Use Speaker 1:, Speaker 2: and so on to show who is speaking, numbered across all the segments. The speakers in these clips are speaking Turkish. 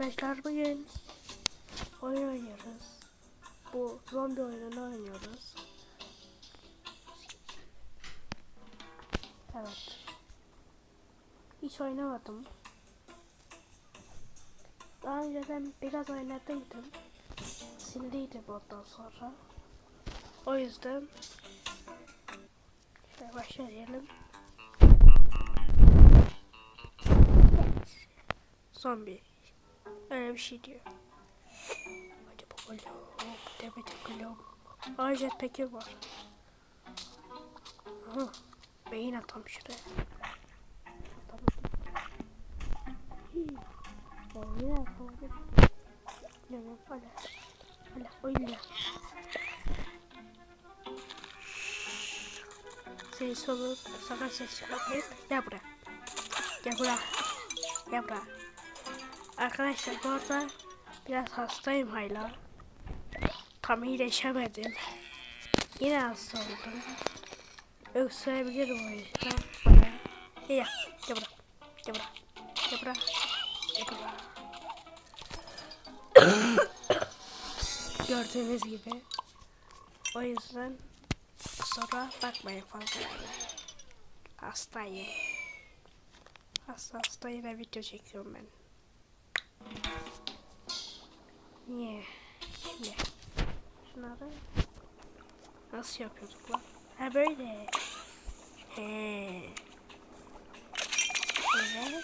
Speaker 1: Arkadaşlar bugün oyun oynuyoruz. Bu zombi oyununu oynuyoruz. Evet. Hiç oynamadım. Daha önceden biraz oynadıydım. Sildiydim ondan sonra. O yüzden şöyle başlayalım. Zombi. Öyle bir şey diyor. Hadi bakalım. Hadi bakalım. Aa jetpack'i var. Aha. Beyin atam şuraya. Beyin atamadım. Ne ne hala. Hala oyna. Olur. Sakın ses çıkartmayın. Gel buraya. Gel buraya. Gel buraya. Arkadaşlar bu arada biraz hastayım hala. Tam iyileşemedim. Yine hasta oldum. Öksürebilirim o yüzden. İyi ya. Gel buraya. Gel buraya. Gel buraya. Gel. Gördüğünüz gibi. O yüzden kusura bakmayın fazla. Hastayım. Hasta hasta yine video çekiyorum ben. Niye? Şimdi şunları nasıl yapıyorduk lan? Ha böyle. He. Böyle.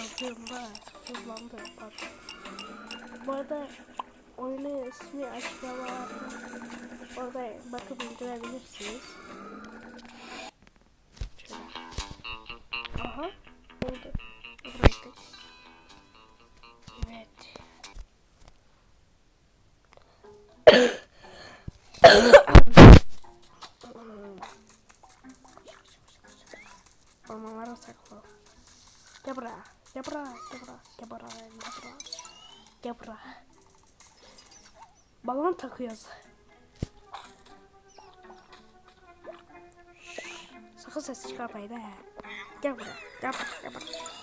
Speaker 1: Bakıyorum bak. Hızlandı. Bak. Bu arada oyunun ismi açıklama orada bakıp indirebilirsiniz. Şöyle. Aha. Oldu. Ormanlara saklı. Gel buraya. Gel buraya. Gel buraya. Gel buraya. Gel buraya. Gel buraya. Balon takıyoruz. Sakın ses çıkarmayın he. Gel buraya. Gel buraya. Gel buraya.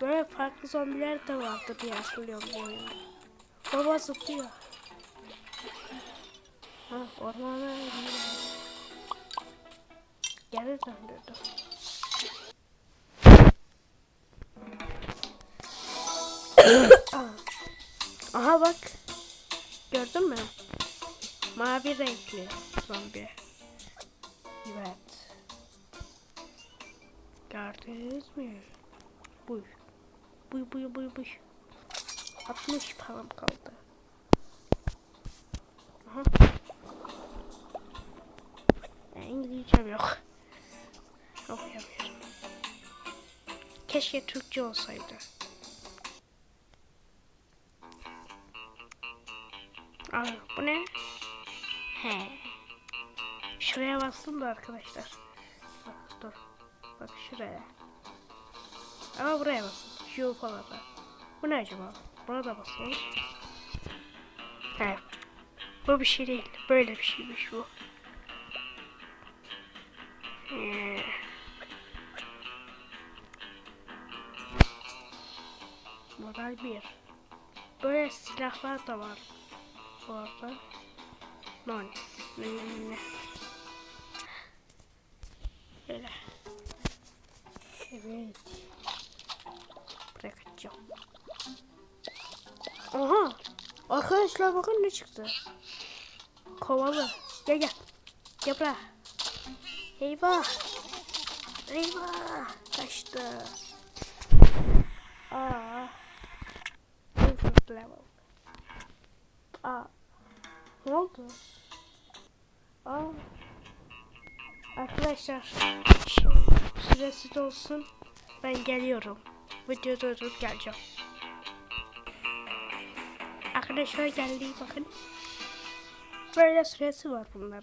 Speaker 1: Böyle farklı zombiler de vardı diye hatırlıyorum bu oyunda. Baba zıplıyor. Ha ormana. Geri döndürdüm. Aha bak. Gördün mü? Mavi renkli zombi. Evet. Gördünüz mü? Buy. Buy buy buy buy. 60 param kaldı. Aha. Ben İngilizcem yok. Okuyamıyorum. Keşke Türkçe olsaydı. Aa, bu ne? He. Şuraya bastım da arkadaşlar. Bak, dur. Bak şuraya. Ama buraya basın. Şu falan. Bu ne acaba? Buna da basayım. He. Bu bir şey değil. Böyle bir şeymiş bu. Ee. Model 1. Böyle silahlar da var. Bu arada. Non. Ne ne ne. Aha. Arkadaşlar bakın ne çıktı. Kovalı. Gel gel. Buraya. Eyvah. Eyvah. Kaçtı. Aa. Infinite level. Aa. Ne oldu? Aa. Arkadaşlar. Süresi dolsun. Ben geliyorum. Video durdurup geleceğim. Arkadaşlar geldi bakın. Böyle süresi var bunlar.